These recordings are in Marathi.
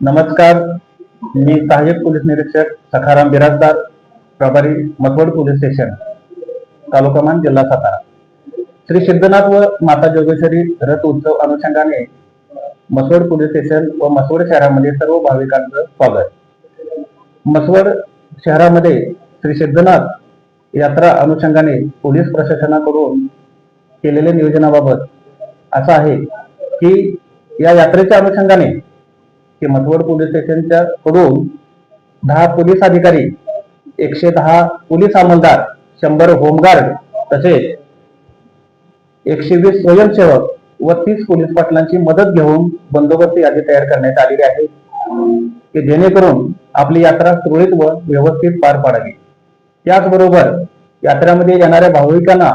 नमस्कार मी सहाय्यक पोलीस निरीक्षक सखाराम बिराजदार प्रभारी मथवड पोलीस स्टेशन तालुका मान जिल्हा सातारा. श्री सिद्धनाथ व माता जोगेश्वरी रथ उत्सव अनुषंगाने मसवड पोलीस स्टेशन व मसवड शहरामध्ये सर्व भाविकांचं स्वागत. मसवड शहरामध्ये श्री सिद्धनाथ यात्रा अनुषंगाने पोलीस प्रशासनाकडून केलेल्या नियोजनाबाबत असं आहे की या यात्रेच्या अनुषंगाने मथवड पोलीस स्टेशनच्या कडून दहा पोलीस अधिकारी एकशे दहा पोलीस अंमलदार शंभर होमगार्ड तसेच एकशे वीस स्वयंसेवक व तीस पोलीस पाटलांची मदत घेऊन बंदोबस्त यादी तयार करण्यात आलेली आहे की जेणेकरून आपली यात्रा सुरळीत व व्यवस्थित पार पाडावी. त्याचबरोबर यात्रामध्ये येणाऱ्या भाविकांना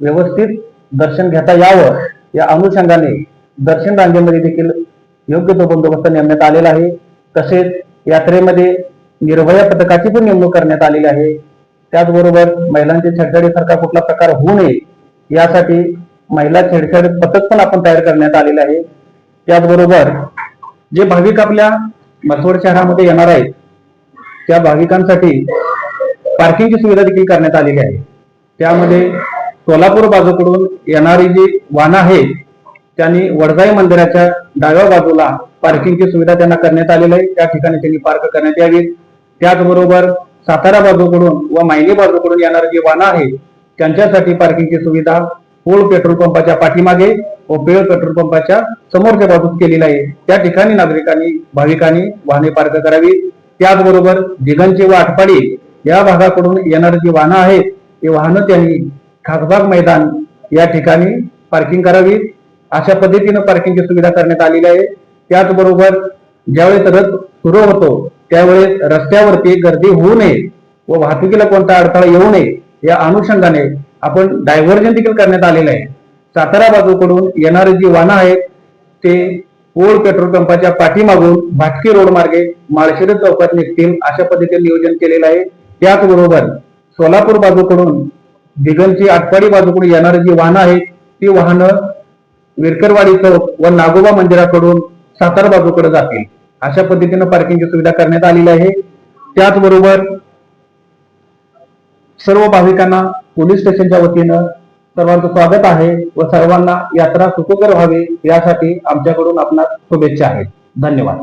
व्यवस्थित दर्शन घेता यावं या अनुषंगाने दर्शन रांगेमध्ये देखील योग्य तो बंदोबस्त नेमण्यात आलेला आहे. तसेच यात्रेमध्ये निर्भया पथकाची पण नेमणूक करण्यात आलेली आहे. त्याचबरोबर महिलांचे छेडछाडीसारखा कुठला प्रकार होऊ नये यासाठी महिला छेडछाड पथक पण आपण तयार करण्यात आलेले आहे. त्याचबरोबर जे भाविक आपल्या मसवड शहरामध्ये येणार आहेत त्या भाविकांसाठी पार्किंगची सुविधा देखील करण्यात आलेली आहे. त्यामध्ये सोलापूर बाजूकडून येणारी जी वाहनं आहेत त्यांनी वडजाई मंदिराच्या डाव्या बाजूला पार्किंगची सुविधा त्यांना करण्यात आलेली आहे. त्या ठिकाणी त्यांनी पार्क करण्यात यावी. त्याचबरोबर सातारा बाजूकडून व मायनी बाजूकडून येणारी जी वाहनं आहेत त्यांच्यासाठी पार्किंगची सुविधा पोळ पेट्रोल पंपाच्या पाठीमागे व पेळ पेट्रोल पंपाच्या समोरच्या बाजूस केलेली आहे. त्या ठिकाणी नागरिकांनी भाविकांनी वाहने पार्क करावी. त्याचबरोबर दिगंची व आटपाडी या भागाकडून येणारी जी वाहनं आहेत ती वाहनं त्यांनी खासबाग मैदान या ठिकाणी पार्किंग करावी अशा पद्धतीनं पार्किंगची सुविधा करण्यात आलेली आहे. त्याचबरोबर ज्यावेळेस रथ सुरू होतो त्यावेळेस रस्त्यावरती गर्दी होऊ नये व वाहतुकीला कोणता अडथळा येऊ नये या अनुषंगाने आपण डायव्हर्जन देखील करण्यात आलेलं आहे. सातारा बाजूकडून येणारी जी वाहनं आहेत ते ओल्ड पेट्रोल पंपाच्या पाठीमागून भाटकी रोड मार्गे माळशिरस चौकात निघतील अशा पद्धतीने नियोजन केलेलं आहे. त्याचबरोबर सोलापूर बाजूकडून दिगंची आटपाडी बाजूकडून येणारी जी वाहनं आहेत ती वाहनं विरकरवाडी चौक व नागोबा मंदिराकडून सातारा बाजूकडे जातील. अशा पद्धतीनं पार्किंगची सुविधा करण्यात आलेली आहे. त्याचबरोबर सर्व भाविकांना पोलीस स्टेशनच्या वतीनं सर्वांचं स्वागत आहे व सर्वांना यात्रा सुखकर व्हावी यासाठी आमच्याकडून आपणास शुभेच्छा आहेत. धन्यवाद.